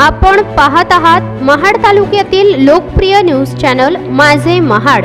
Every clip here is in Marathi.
आपण पाहत आहात महाड तालुक्यातील लोकप्रिय न्यूज चॅनल माझे महाड.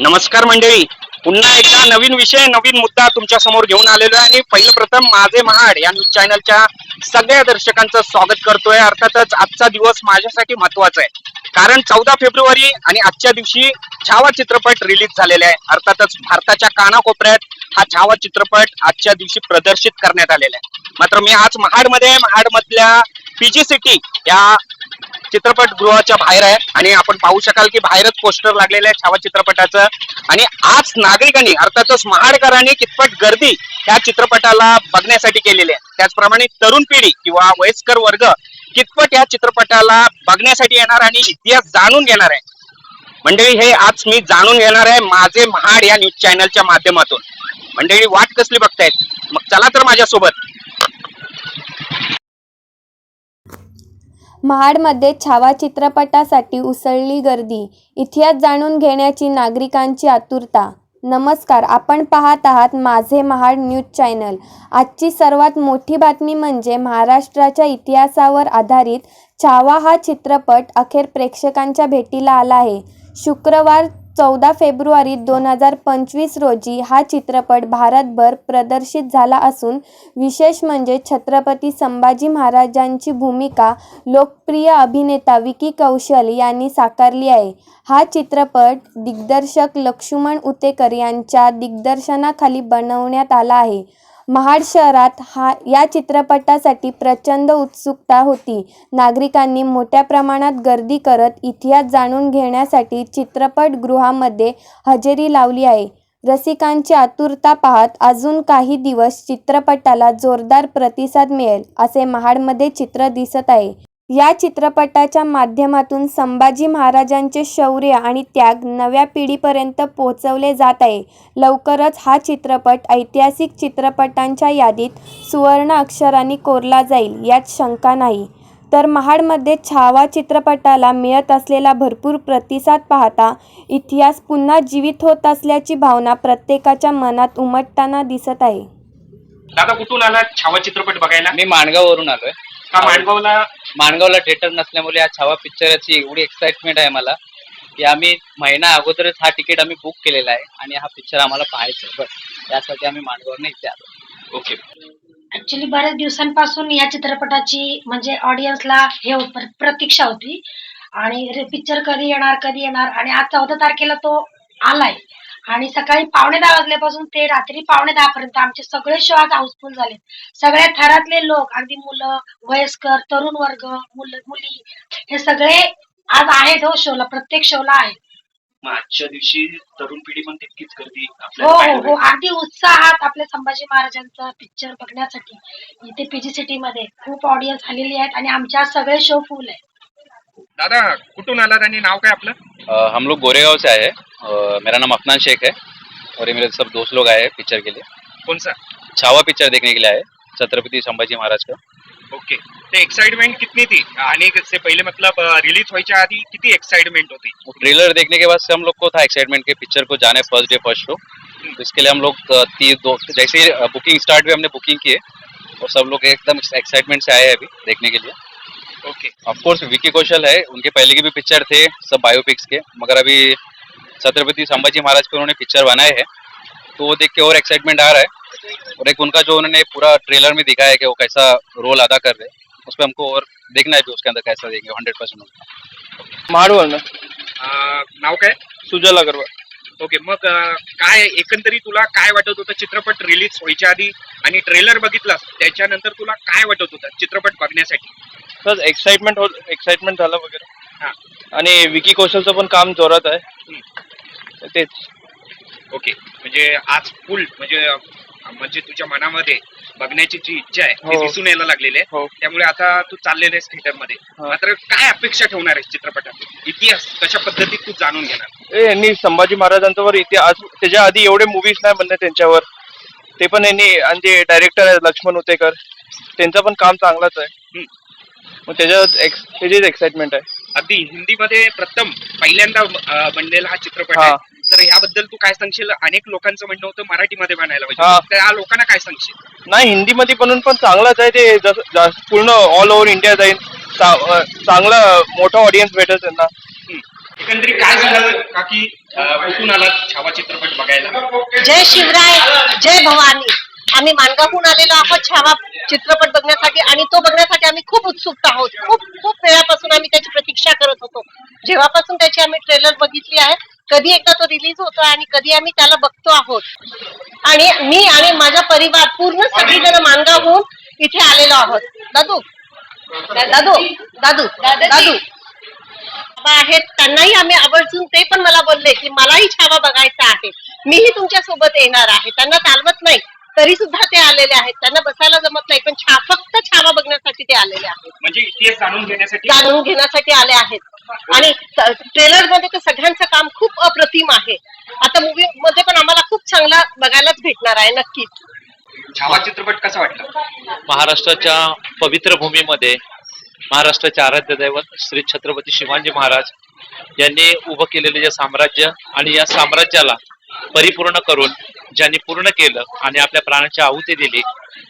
नमस्कार मंडळी. पुन्हा एकदा नवीन विषय नवीन मुद्दा तुमच्यासमोर घेऊन आलेलो आहे आणि पहिलं प्रथम माझे महाड या न्यूज चॅनलच्या सगळ्या दर्शकांचं स्वागत करतोय. अर्थातच आजचा दिवस माझ्यासाठी महत्त्वाचा आहे. कारण चौदा फेब्रुवारी आणि आजच्या दिवशी छावा चित्रपट रिलीज झालेला आहे. अर्थातच भारताच्या कानाकोपऱ्यात हा छावा चित्रपट आजच्या दिवशी प्रदर्शित करण्यात आलेला आहे. मात्र मी आज महाडमध्ये महाडमधल्या पीजी सिटी या चित्रपटगृहाच्या बाहेर आहे आणि आपण पाहू शकाल की बाहेरच पोस्टर लागलेलं आहे छावा चित्रपटाचं. आणि आज नागरिकांनी अर्थातच महाडकरांनी कितपत गर्दी या चित्रपटाला बघण्यासाठी केलेली आहे. त्याचप्रमाणे तरुण पिढी किंवा वयस्कर वर्ग कितपत या चित्रपटाला बघण्यासाठी येणार आणि इतिहास जाणून घेणार आहे. मंडळी हे आज मी जाणून घेणार आहे माझे महाड या न्यूज चॅनलच्या माध्यमातून. मंडळी वाट कसली बघतायत? मग चला तर माझ्यासोबत. महाडमध्ये छावा चित्रपटासाठी उसळली गर्दी. इतिहास जाणून घेण्याची नागरिकांची आतुरता. नमस्कार आपण पाहत आहात माझे महाड न्यूज चॅनल. आजची सर्वात मोठी बातमी म्हणजे महाराष्ट्राच्या इतिहासावर आधारित छावा हा चित्रपट अखेर प्रेक्षकांच्या भेटीला आला आहे. शुक्रवार चौदा फेब्रुवारी दोन हजार पंचवीस रोजी हा चित्रपट भारतभर प्रदर्शित झाला असून विशेष म्हणजे छत्रपती संभाजी महाराजांची भूमिका लोकप्रिय अभिनेता विकी कौशल यांनी साकारली आहे. हा चित्रपट दिग्दर्शक लक्ष्मण उतेकर यांच्या दिग्दर्शनाखाली बनवण्यात आला आहे. महाड शहरात हा या चित्रपटासाठी प्रचंड उत्सुकता होती. नागरिकांनी मोठ्या प्रमाणात गर्दी करत इतिहास जाणून घेण्यासाठी चित्रपटगृहामध्ये हजेरी लावली आहे. रसिकांची आतुरता पाहत अजून काही दिवस चित्रपटाला जोरदार प्रतिसाद मिळेल असे महाडमध्ये चित्र दिसत आहे. या चित्रपटाच्या माध्यमातून संभाजी महाराजांचे शौर्य आणि त्याग नव्या पिढीपर्यंत पोहोचवले जात आहे. लवकरच हा चित्रपट ऐतिहासिक चित्रपटांच्या यादीत सुवर्ण अक्षरांनी कोरला जाईल यात शंका नाही. तर महाडमध्ये छावा चित्रपटाला मिळत असलेला भरपूर प्रतिसाद पाहता इतिहास पुन्हा जीवित होत असल्याची भावना प्रत्येकाच्या मनात उमटताना दिसत आहे. दादा कुठून आला छावा चित्रपट बघायला? मी माणगाववरून आलोय. का मांडगावला माणगावला थिएटर नसल्यामुळे या छावा पिक्चरची एवढी एक्साइटमेंट आहे मला की आम्ही महिना अगोदरच हा तिकीट आम्ही बुक केलेला आहे आणि हा पिक्चर आम्हाला पाहायचा आहे. बस त्यासाठी आम्ही माणगावरून इथे आलो. ओके ऍक्च्युली बऱ्याच दिवसांपासून या चित्रपटाची म्हणजे ऑडियन्सला हे होत- प्र- प्रतीक्षा होती. आणि पिक्चर कधी येणार कधी येणार आणि आज चौदा तारखेला तो आलाय. आणि सकाळी पावणे दहा वाजल्यापासून ते रात्री पावणे दहा पर्यंत आमचे सगळे शो आज हाऊसफुल झाले. सगळ्या थरातले लोक अगदी मुलं वयस्कर तरुण वर्ग मुलं मुली हे सगळे आज आहेत हो शोला प्रत्येक शोला आहेत. मग आजच्या दिवशी तरुण पिढी पण तितकीच गर्दी हो आपल्याला हो पाहायला हो अगदी उत्साहात आपल्या संभाजी महाराजांचा पिक्चर बघण्यासाठी इथे पीजी सिटी मध्ये खूप ऑडियन्स आलेली आहेत आणि आमच्या सगळे शो फुल आहे भेटेल. दादा कुठून आलात आणि नाव काय आपलं? अ, हम लोग गोरेगांव से आए हैं मेरा नाम अफनान शेख है और ये मेरे सब दोस्त लोग आए हैं पिक्चर के लिए. कोणचा छावा पिक्चर देखने के लिए आए छत्रपति संभाजी महाराज का. ओके. ते एक्साइटमेंट कितनी थी? आने से पहले मतलब रिलीज़ व्हायच्या आधी किती एक्साइटमेंट होती? ट्रेलर देखने के बाद से हम लोग को था एक्साइटमेंट के पिक्चर को जाने फ़र्स्ट डे फ़र्स्ट शो तो इसके लिए हम लोग अ, ती दो जैसे ही बुकिंग स्टार्ट हुई हमने बुकिंग की है और सब लोग एकदम एक्साइटमेंट से आए हैं अभी देखने के लिए. ओके ऑफकोर्स विकी कौशल है उनके पहले के भी पिक्चर थे सब बायोपिक्स के मगर अभी छत्रपति संभाजी महाराज पे उन्होंने पिक्चर बनाए हैं तो वो देख के और एक्साइटमेंट आ रहा है। और एक उनका जो उन्होंने पूरा ट्रेलर में दिखाया है कि वो कैसा रोल अदा कर रहे हैं उस पर हमको और देखना है भी उसके अंदर कैसा देंगे हंड्रेड परसेंट माडवळ अं, नाव काय? सुजल अगरवाल। ओके मग अं, काय एकंदरीत तुला काय वाटत होतं चित्रपट रिलीज व्हायच्या आधी? आणि ट्रेलर बघितलास त्याच्यानंतर तुला काय वाटत होतं चित्रपट बघण्यासाठी? तर एक्साइटमेंट होत एक्साइटमेंट झालं वगैरे. आणि विकी कौशलचं पण काम जोरात आहे. तेच. ओके. म्हणजे आज फुल म्हणजे म्हणजे तुझ्या मनामध्ये बघण्याची जी इच्छा आहे ती हो. दिसून यायला लागलेली आहे. हो. त्यामुळे आता तू चाललेला आहेस थिएटरमध्ये. मात्र काय अपेक्षा ठेवणार आहेस चित्रपटात? इतिहास कशा पद्धतीत तू जाणून घेणार? ए, यांनी संभाजी महाराजांच्यावर आज त्याच्या आधी एवढे मूवीज नाही बनले त्यांच्यावर. ते पण यांनी आणि ते डायरेक्टर आहे लक्ष्मण उतेकर. त्यांचं पण काम चांगलंच आहे. मग त्याच्यात एक्स त्याचीच एक्साइटमेंट आहे. अगदी हिंदीमध्ये प्रथम पहिल्यांदा अं, बनलेला हा चित्रपट हा. आहे तर याबद्दल तू काय सांगशील? अनेक लोकांचं म्हणणं होतं मराठीमध्ये बनायला हा. पाहिजे त्या लोकांना काय सांगशील? नाही हिंदीमध्ये बनवून पण चांगलाच आहे ते. जसं जसं पूर्ण ऑल ओव्हर इंडिया जाईल चा- अं, चांगला मोठा ऑडियन्स भेटेल त्यांना. एकंदरीत काय झालं? का की अं, कुठून आला छावा चित्रपट बघायला. जय शिवराय जय भवानी. आम्ही मानगावहून आलेलो आहोत छावा चित्रपट बघण्यासाठी आणि तो बघण्यासाठी उत्सुक आहोत. खूप खूप वेळापासून आम्ही त्याची प्रतीक्षा करत होतो. जेव्हापासून त्याची आम्ही ट्रेलर बघितली आहे कधी एकदा तो रिलीज होतो आणि कधी आम्ही त्याला बघतो आहोत. आणि मी आणि माझा परिवार पूर्ण सगळीजण मानगावहून इथे आलेलो आहोत. दादू? दादू? दादू? दादू? आहेत त्यांनाही आम्ही आवर्जून ते पण मला बोलले की मलाही छावा बघायचा आहे. मीही तुमच्यासोबत येणार आहे. त्यांना चालवत नाही. तरी सुद्धा ते आलेले आहेत. त्यांना बसायला जमत नाही पण छा फक्त छावा बघण्यासाठी ते आलेले आहेत. म्हणजे इतिहास जाणून घेण्यासाठी? जाणून घेण्यासाठी आले आहेत. आणि ट्रेलरमध्ये तर सगळ्यांचं काम खूप अप्रतिम आहे. आता मूवी मध्ये पण आम्हाला खूप चांगला बघायलाच भेटणार आहे नक्कीच. छावा चित्रपट कसा वाटला? महाराष्ट्राच्या पवित्र भूमीमध्ये महाराष्ट्राचे आराध्य दैवत श्री छत्रपती शिवाजी महाराज यांनी उभं केलेले जे साम्राज्य आणि या साम्राज्याला परिपूर्ण करून ज्यांनी पूर्ण केलं आणि आपल्या प्राणाची आहुती दिली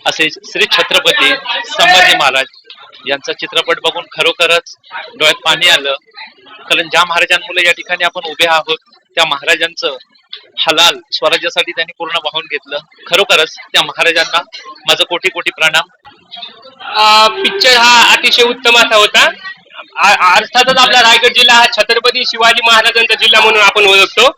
असे श्री छत्रपती संभाजी महाराज यांचा चित्रपट बघून खरोखरच डोळ्यात पाणी आलं. कारण ज्या महाराजांमुळे या ठिकाणी आपण उभे आहोत त्या महाराजांचं हलाल स्वराज्यासाठी त्यांनी पूर्ण वाहून घेतलं. खरोखरच त्या महाराजांना माझं कोटी कोटी प्रणाम. पिक्चर हा अतिशय उत्तम असा होता. अर्थातच आपला रायगड जिल्हा हा छत्रपती शिवाजी महाराजांचा जिल्हा म्हणून आपण ओळखतो.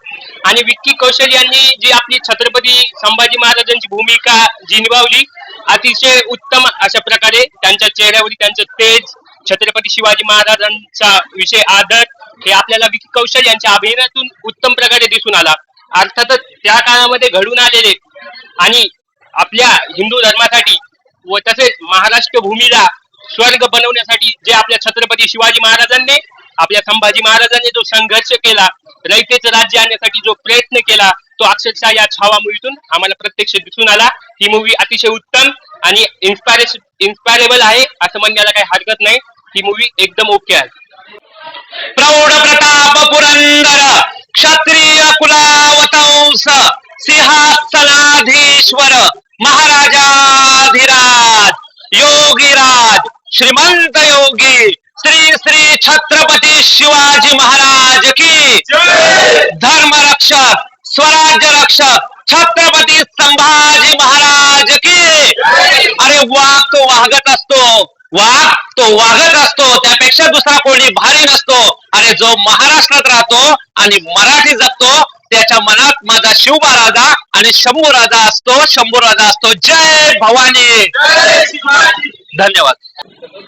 आणि विक्की कौशल यांनी जी आपली छत्रपती संभाजी महाराजांची भूमिका जी निभावली अतिशय उत्तम अशा प्रकारे त्यांच्या चेहऱ्यावरती त्यांचं तेज छत्रपती शिवाजी महाराजांचा विषय आदर हे आपल्याला विक्की कौशल यांच्या अभिनयातून उत्तम प्रकारे दिसून आला. अर्थातच त्या काळामध्ये घडून आलेले आणि आपल्या हिंदू धर्मासाठी व तसेच महाराष्ट्र भूमीला स्वर्ग बनवण्यासाठी जे आपल्या छत्रपती शिवाजी महाराजांनी आपल्या संभाजी महाराजांनी जो संघर्ष केला रयतेचं राज्य आणण्यासाठी जो प्रयत्न केला तो अक्षरशः या छावा मुव्हीतून आम्हाला प्रत्यक्ष दिसून आला. ही मूवी अतिशय उत्तम आणि इन्स्पायरेशन इन्स्पायरेबल आहे असं म्हणण्याला काही हरकत नाही. ही मूवी एकदम ओके आहे. प्रौढ प्रताप पुरंदर क्षत्रिय कुलावतंस सिंहासनाधीश्वर महाराजाधिराज योगीराज श्रीमंत योगी श्री श्री छत्रपती शिवाजी महाराज की धर्म रक्षक स्वराज्य रक्षक छत्रपती संभाजी महाराज की। अरे वाघ तो वागत असतो वाघ तो वागत असतो त्यापेक्षा दुसरा कोणी भारी नसतो. अरे जो महाराष्ट्रात राहतो आणि मराठी जगतो त्याच्या मनात माझा शिवबा राजा आणि शंभू राजा असतो शंभू राजा असतो. जय भवानी! धन्यवाद.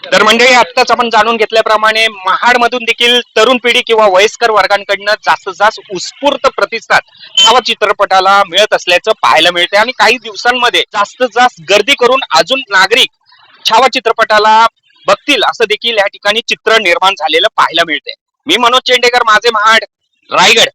तर मंडळी आत्ताच आपण जाणून घेतल्याप्रमाणे महाड मधून देखील तरुण पिढी किंवा वयस्कर वर्गांकडनं जास्तीत जास्त उत्स्फूर्त प्रतिसाद छावा चित्रपटाला मिळत असल्याचं पाहायला मिळते आणि काही दिवसांमध्ये जास्तीत जास्त गर्दी करून अजून नागरिक छावा चित्रपटाला बघतील असं देखील या ठिकाणी चित्र निर्माण झालेलं पाहायला मिळते मी मनोज चेंडेकर माझे महाड रायगड.